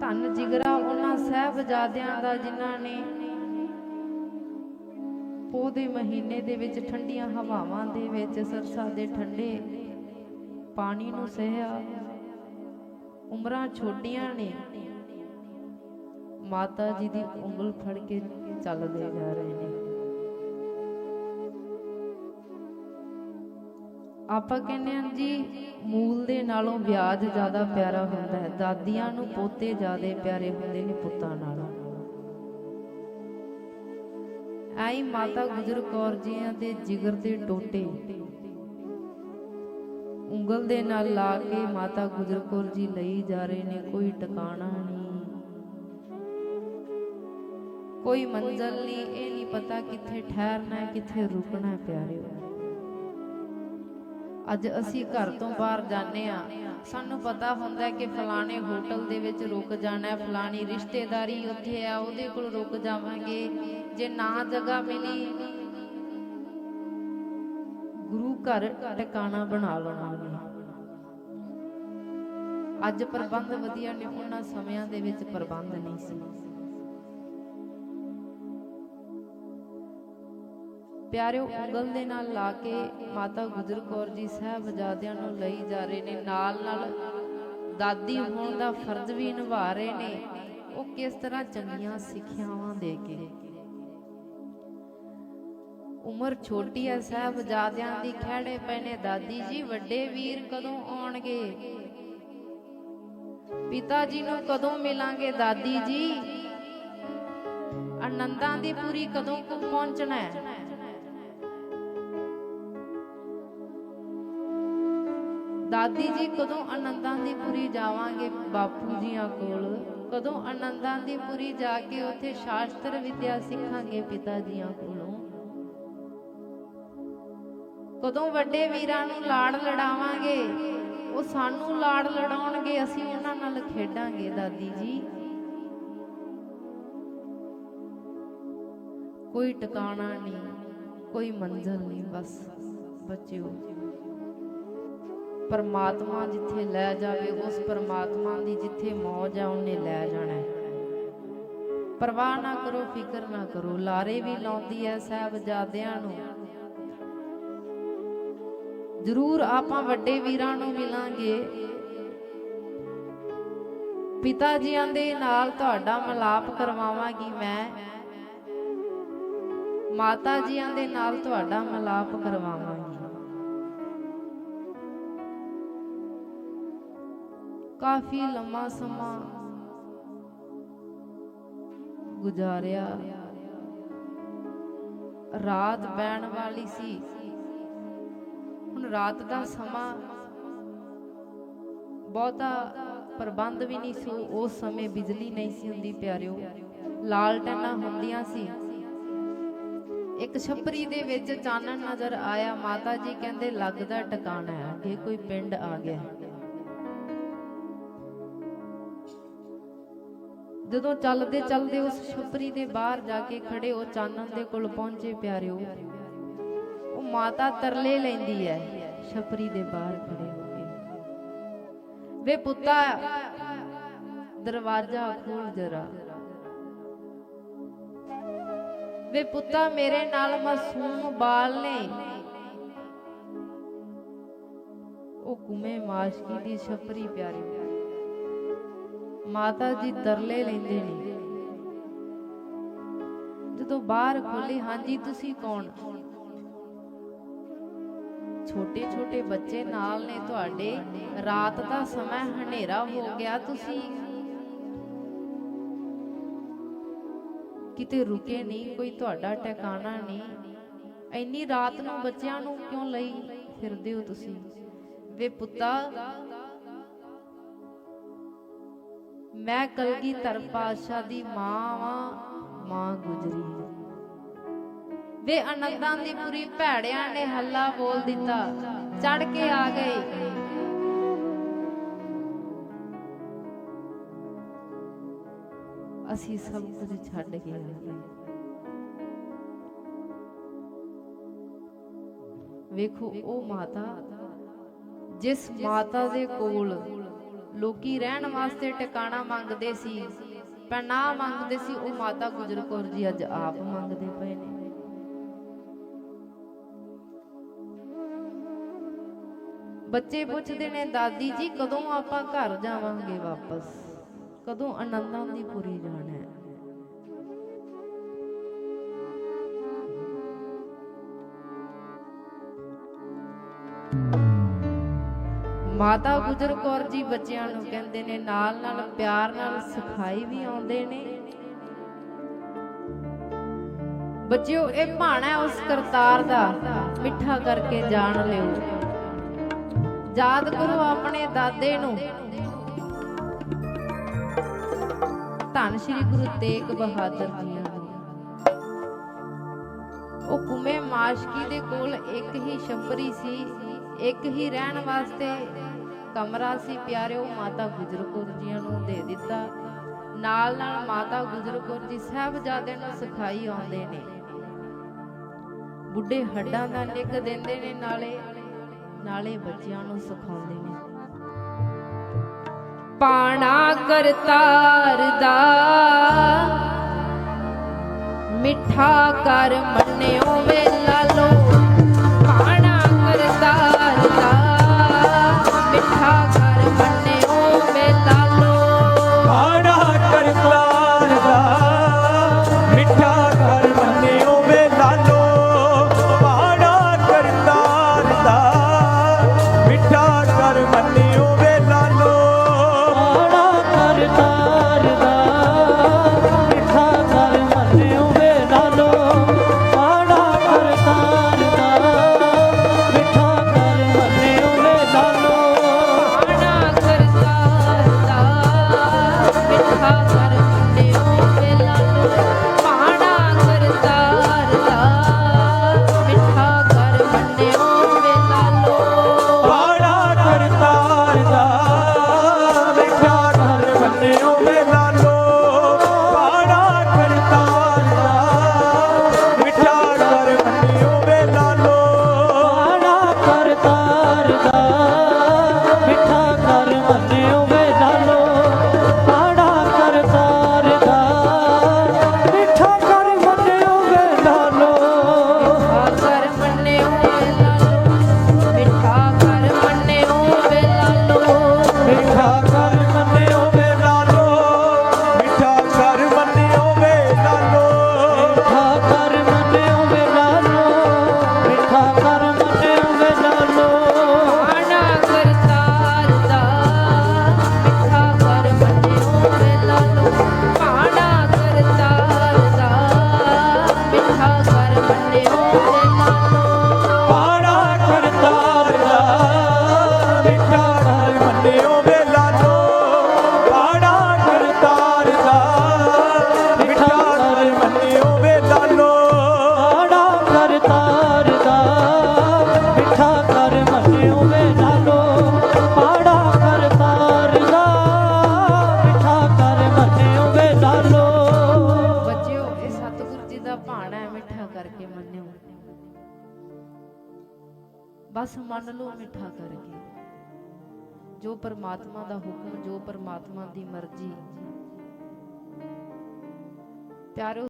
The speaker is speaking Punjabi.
ਧੰਨ ਜਿਗਰਾ ਉਹਨਾਂ ਸਹਿਬਜ਼ਾਦਿਆਂ ਦਾ ਜਿਨ੍ਹਾਂ ਨੇ ਪੋਹ ਦੇ ਮਹੀਨੇ ਦੇ ਵਿੱਚ ਠੰਡੀਆਂ ਹਵਾਵਾਂ ਦੇ ਵਿੱਚ ਸਰਸਾ ਦੇ ਠੰਡੇ ਪਾਣੀ ਨੂੰ ਸਹਿਆ। ਉਮਰਾਂ ਛੋਟੀਆਂ ਨੇ। ਮਾਤਾ ਜੀ ਦੀ ਉਂਗਲ ਫੜ ਕੇ ਚੱਲਦੇ ਜਾ ਰਹੇ ਨੇ। ਆਪਾਂ ਕਹਿੰਦੇ ਹਾਂ ਜੀ, ਮੂਲ ਦੇ ਨਾਲੋਂ ਵਿਆਜ ਜ਼ਿਆਦਾ ਪਿਆਰਾ ਹੁੰਦਾ ਹੈ। ਦਾਦੀਆਂ ਨੂੰ ਪੋਤੇ ਜ਼ਿਆਦਾ ਪਿਆਰੇ ਹੁੰਦੇ ਨੇ ਪੁੱਤਾਂ ਨਾਲੋਂ। ਆਈ ਮਾਤਾ ਗੁਜਰ ਕੌਰ ਜੀਆਂ ਦੇ ਜਿਗਰ ਦੇ ਟੋਟੇ। ਉਂਗਲ ਦੇ ਨਾਲ ਲਾ ਕੇ ਮਾਤਾ ਗੁਜਰ ਕੌਰ ਜੀ ਲਈ ਜਾ ਰਹੇ ਨੇ, ਕੋਈ ਟਿਕਾਣਾ ਨਹੀਂ। ਕੋਈ ਮੰਜ਼ਲ ਨਹੀਂ, ਇਹ ਨਹੀਂ ਪਤਾ ਕਿੱਥੇ ਠਹਿਰਨਾ ਹੈ, ਕਿੱਥੇ ਰੁਕਣਾ ਹੈ, ਪਿਆਰਿਓ। ਅੱਜ ਅਸੀਂ ਘਰ ਤੋਂ ਬਾਹਰ ਜਾਂਦੇ ਆ ਸਾਨੂੰ ਪਤਾ ਹੁੰਦਾ ਕਿ ਫਲਾਣੇ ਹੋਟਲ ਦੇ ਵਿੱਚ ਰੁਕ ਜਾਣਾ ਹੈ। ਫਲਾਣੀ ਰਿਸ਼ਤੇਦਾਰੀ ਉੱਥੇ ਆ ਉਹਦੇ ਕੋਲ ਰੁਕ ਜਾਵਾਂਗੇ। ਜੇ ਨਾ ਜਗ੍ਹਾ ਮਿਲੀ, ਗੁਰੂ ਘਰ ਟਿਕਾਣਾ ਬਣਾ ਲਵਾਂਗੇ। ਅੱਜ ਪ੍ਰਬੰਧ ਵਧੀਆ ਨੇ ਸਮਿਆਂ ਦੇ ਵਿੱਚ ਪ੍ਰਬੰਧ ਨਹੀਂ ਸੀ। ਪਿਆਰਿਓ, ਉਂਗਲ ਦੇ ਨਾਲ ਲਾ ਕੇ ਮਾਤਾ ਗੁਜਰ ਕੌਰ ਜੀ ਸਾਹਿਬਜ਼ਾਦਿਆਂ ਨੂੰ ਲਈ ਜਾ ਰਹੇ ਨੇ। ਨਾਲ ਨਾਲ ਦਾਦੀ ਹੋਣ ਦਾ ਫਰਜ਼ ਵੀ ਨਿਭਾ ਰਹੇ ਨੇ। ਉਹ ਕਿਸ ਤਰ੍ਹਾਂ ਚੰਗੀਆਂ ਸਿੱਖਿਆਵਾਂ ਦੇ ਕੇ? ਉਮਰ ਛੋਟੀ ਹੈ ਸਾਹਿਬਜ਼ਾਦਿਆਂ ਦੀ ਖਹਿੜੇ ਪਏ ਨੇ ਦਾਦੀ ਜੀ ਵੱਡੇ ਵੀਰ ਕਦੋਂ ਆਉਣਗੇ? ਪਿਤਾ ਜੀ ਨੂੰ ਕਦੋਂ ਮਿਲਾਂਗੇ? ਦਾਦੀ ਜੀ, ਆਨੰਦਾਂ ਦੀ ਪੂਰੀ ਕਦੋਂ ਪਹੁੰਚਣਾ ਹੈ ਦਾਦੀ ਜੀ, ਕਦੋਂ ਆਨੰਦਾਂ ਦੀ ਪੁਰੀ ਜਾਵਾਂਗੇ ਬਾਪੂ ਜੀਆਂ ਕੋਲ? ਕਦੋਂ ਆਨੰਦਾਂ ਦੀ ਪੁਰੀ ਜਾ ਕੇ ਉੱਥੇ ਸ਼ਾਸਤਰ ਵਿਦਿਆ ਸਿੱਖਾਂਗੇ ਪਿਤਾ ਜੀਆਂ ਕੋਲੋਂ? ਕਦੋਂ ਵੱਡੇ ਵੀਰਾਂ ਨੂੰ ਲਾੜ ਲੜਾਵਾਂਗੇ? ਉਹ ਸਾਨੂੰ ਲਾੜ ਲੜਾਉਣਗੇ, ਅਸੀਂ ਉਹਨਾਂ ਨਾਲ ਖੇਡਾਂਗੇ ਦਾਦੀ ਜੀ। ਕੋਈ ਟਿਕਾਣਾ ਨਹੀਂ, ਕੋਈ ਮੰਜ਼ਲ ਨਹੀਂ, ਬਸ ਬੱਚਿਓ। ਪਰਮਾਤਮਾ ਜਿੱਥੇ ਲੈ ਜਾਵੇ, ਉਸ ਪਰਮਾਤਮਾ ਦੀ ਜਿੱਥੇ ਮੌਜ ਆ, ਉਹਨੇ ਲੈ ਜਾਣਾ ਹੈ। ਪਰਵਾਹ ਨਾ ਕਰੋ, ਫਿਕਰ ਨਾ ਕਰੋ, ਲਾਰੇ ਵੀ ਲਾਉਂਦੀ ਐ ਸਾਹਿਬਜ਼ਾਦਿਆਂ ਨੂੰ। ਜ਼ਰੂਰ ਆਪਾਂ ਵੱਡੇ ਵੀਰਾਂ ਨੂੰ ਮਿਲਾਂਗੇ। ਪਿਤਾ ਜੀਆਂ ਦੇ ਨਾਲ ਤੁਹਾਡਾ ਮਲਾਪ ਕਰਵਾਵਾਂਗੀ ਮੈਂ। ਮਾਤਾ ਜੀਆਂ ਦੇ ਨਾਲ ਤੁਹਾਡਾ ਮਲਾਪ ਕਰਵਾਵਾਂਗੀ। ਕਾਫੀ ਲੰਮਾ ਸਮਾਂ ਗੁਜ਼ਾਰਿਆ। ਰਾਤ ਪੈਣ ਵਾਲੀ ਸੀ। ਹੁਣ ਰਾਤ ਦਾ ਸਮਾਂ ਬਹੁਤਾ ਪ੍ਰਬੰਧ ਵੀ ਨਹੀਂ ਸੀ। ਉਸ ਸਮੇਂ ਬਿਜਲੀ ਨਹੀਂ ਸੀ ਹੁੰਦੀ, ਪਿਆਰਿਓ। ਲਾਲਟੈਨਾਂ ਹੁੰਦੀਆਂ ਸੀ। ਇੱਕ ਛੱਪਰੀ ਦੇ ਵਿੱਚ ਚਾਨਣ ਨਜ਼ਰ ਆਇਆ। ਮਾਤਾ ਜੀ ਕਹਿੰਦੇ, ਲੱਗਦਾ ਟਿਕਾਣਾ ਹੈ। ਕਿ ਕੋਈ ਪਿੰਡ ਆ ਗਿਆ ਜਦੋਂ ਚੱਲਦੇ ਚੱਲਦੇ ਉਸ ਛਪਰੀ ਦੇ ਬਾਹਰ ਜਾ ਕੇ ਖੜੇ, ਉਹ ਚਾਨਣ ਦੇ ਕੋਲ ਪਹੁੰਚੇ ਪਿਆਰਿਓ। ਉਹ ਮਾਤਾ ਤਰਲੇ ਲੈਂਦੀ ਹੈ, ਛਪਰੀ ਦੇ ਬਾਹਰ ਖੜੇ ਹੋ ਕੇ। ਵੇ ਪੁੱਤਾ, ਦਰਵਾਜ਼ਾ ਖੋਲ ਜਰਾ। ਵੇ ਪੁੱਤਾ, ਮੇਰੇ ਨਾਲ ਮਾਸੂਮ ਬਾਲ ਨੇ। ਉਹ ਕੁਮੇ ਮਾਸ਼ਕੀ ਦੀ ਛਪਰੀ ਪਿਆਰੀ ਮਾਤਾ ਜੀ ਤਰਲੇ ਲੈਂਦੇ ਨੇ। ਜਦੋਂ ਬਾਹਰ ਖੋਲੇ ਹਾਂਜੀ, ਤੁਸੀਂ ਕੌਣ? ਛੋਟੇ ਛੋਟੇ ਬੱਚੇ ਨਾਲ ਨੇ ਤੁਹਾਡੇ। ਰਾਤ ਦਾ ਸਮਾਂ ਹਨੇਰਾ ਹੋ ਗਿਆ, ਤੁਸੀਂ ਕਿਤੇ ਰੁਕੇ ਨਹੀਂ, ਕੋਈ ਤੁਹਾਡਾ ਟਿਕਾਣਾ ਨਹੀਂ। ਇੰਨੀ ਰਾਤ ਨੂੰ ਬੱਚਿਆਂ ਨੂੰ ਕਿਉਂ ਲਈ ਫਿਰਦੇ ਹੋ ਤੁਸੀਂ? ਵੇ ਪੁੱਤਾ ਮੈਂ ਕਲਗੀਧਰ ਪਾਤਸ਼ਾਹ ਦੀ ਮਾਂ ਵਾਂ, ਮਾਂ ਗੁਜਰੀ। ਵੇ ਆਨੰਦਾਂ ਦੀ ਪੂਰੀ ਭੈੜਿਆਂ ਨੇ ਹੱਲਾ ਬੋਲ ਦਿੱਤਾ, ਚੜ ਕੇ ਆ ਗਏ। ਅਸੀਂ ਸਭ ਕੁਝ ਛੱਡ ਕੇ ਆ ਗਏ। ਵੇਖੋ, ਉਹ ਮਾਤਾ, ਜਿਸ ਮਾਤਾ ਦੇ ਕੋਲ ਲੋਕੀ ਰਹਿਣ ਵਾਸਤੇ ਟਿਕਾਣਾ ਮੰਗਦੇ ਸੀ ਪਨਾਹ ਮੰਗਦੇ ਸੀ, ਉਹ ਮਾਤਾ ਗੁਜਰ ਕੌਰ ਜੀ ਅੱਜ ਆਪ ਮੰਗਦੇ ਪਏ ਨੇ। ਬੱਚੇ ਪੁੱਛਦੇ ਨੇ, ਦਾਦੀ ਜੀ, ਕਦੋਂ ਆਪਾਂ ਘਰ ਜਾਵਾਂਗੇ ਵਾਪਸ? ਕਦੋਂ ਆਨੰਦਾਂ ਦੀ ਪੂਰੀ ਜਾਣਾ ਹੈ? ਮਾਤਾ ਗੁਜਰ ਕੌਰ ਜੀ ਬੱਚਿਆਂ ਨੂੰ ਕਹਿੰਦੇ ਨੇ, ਨਾਲ ਨਾਲ ਪਿਆਰ ਨਾਲ ਸਿਖਾਈ ਵੀ ਆਉਂਦੇ ਨੇ। ਬੱਚਿਓ, ਇਹ ਭਾਣਾ ਉਸ ਕਰਤਾਰ ਦਾ, ਮਿੱਠਾ ਕਰਕੇ ਜਾਣ ਲਿਓ। ਯਾਦ ਕਰੋ ਆਪਣੇ ਦਾਦੇ ਨੂੰ। ਧੰਨ ਸ਼੍ਰੀ ਗੁਰੂ ਤੇਗ ਬਹਾਦਰ ਜੀ ਉਹ ਕੁਮੇ ਮਾਸ਼ਕੀ ਦੇ ਕੋਲ ਇੱਕ ਹੀ ਛੱਪਰੀ ਸੀ। ਇੱਕ ਹੀ ਰਹਿਣ ਵਾਸਤੇ ਕਮਰਾ ਸੀ ਪਿਆਰਿਓ, ਮਾਤਾ ਗੁਜਰ ਕੌਰ ਜੀਆਂ ਨੂੰ ਦੇ ਦਿੱਤਾ। ਨਾਲ ਨਾਲ ਮਾਤਾ ਗੁਜਰ ਕੌਰ ਜੀ ਸਾਹਿਬਜ਼ਾਦੇ ਨੂੰ ਸਿਖਾਈ ਆਉਂਦੇ ਨੇ। ਬੁੱਢੇ ਹੱਡਾਂ ਦਾ ਨਿੱਘ ਦਿੰਦੇ ਨੇ ਨਾਲੇ ਨਾਲੇ ਬੱਚਿਆਂ ਨੂੰ ਸਿਖਾਉਂਦੇ ਨੇ। ਪਾਣਾ ਕਰਤਾਰ ਦਾ, ਮਿੱਠਾ ਕਰ ਮੰਨਿਓ ਵੇ ভরা ਜੀ ਹੈ ਮਿੱਠਾ ਕਰਕੇ ਮੰਨਿਓ। ਬਸ ਮੰਨ ਲਓ ਮਿੱਠਾ ਕਰਕੇ। ਜੋ ਪਰਮਾਤਮਾ ਦਾ ਹੁਕਮ, ਜੋ ਪਰਮਾਤਮਾ ਦੀ ਮਰਜ਼ੀ। ਪਿਆਰੋ